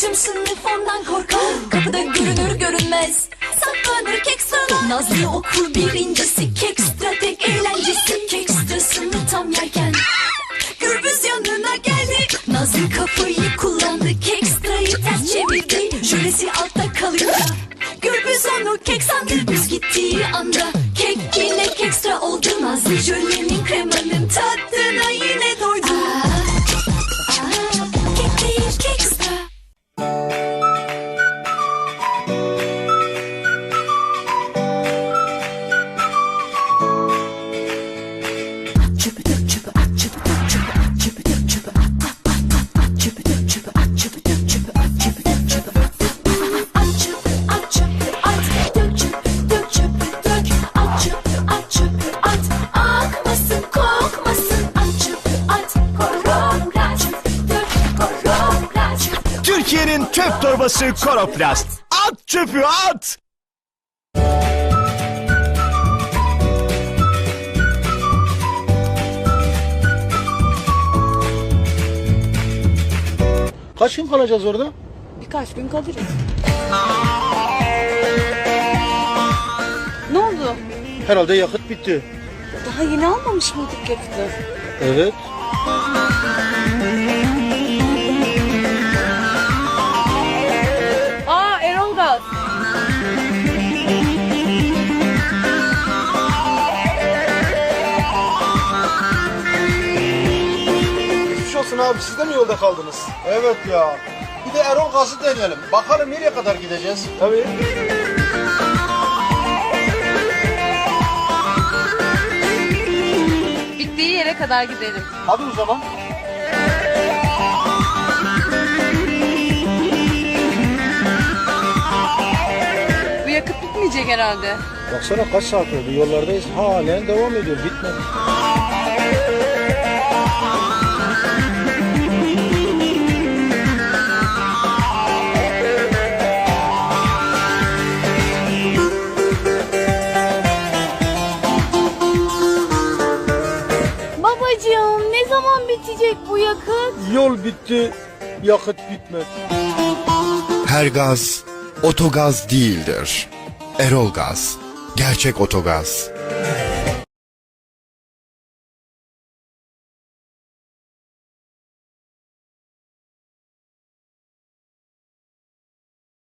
Tüm sınıf ondan korkar Kapıda görünür görünmez. Saklanır kekstralar Nazlı okul birincisi Kekstra tek eğlencesi. Kekstra sınıf tam yerken. Gürbüz yanına geldi. Nazlı kafayı kullandı Kekstra'yı ters çevirdi. Jölesi altta kalıyor. Gürbüz onu kek sandı. Gürbüz gittiği anda Kek yine Kekstra oldu. Nazlı jöleni Türkiye'nin çöp torbası Koroplast. At çöpü at! Kaç gün kalacağız orada? Birkaç gün kalırız. Ne oldu? Herhalde yakıt bitti. Daha yeni almamış mıydık yakıtı? Evet. Geçmiş olsun abi siz de mi yolda kaldınız? Evet ya. Bir de Erol Gaz'ı deneyelim. Bakalım nereye kadar gideceğiz? Tabii. Bittiği yere kadar gidelim. Hadi o zaman. Herhalde. Baksana kaç saat oldu yollardayız. Halen devam ediyor bitmedi. Babacığım ne zaman bitecek bu yakıt? Yol bitti, yakıt bitmedi. Her gaz otogaz değildir. Erol Gaz, gerçek otogaz.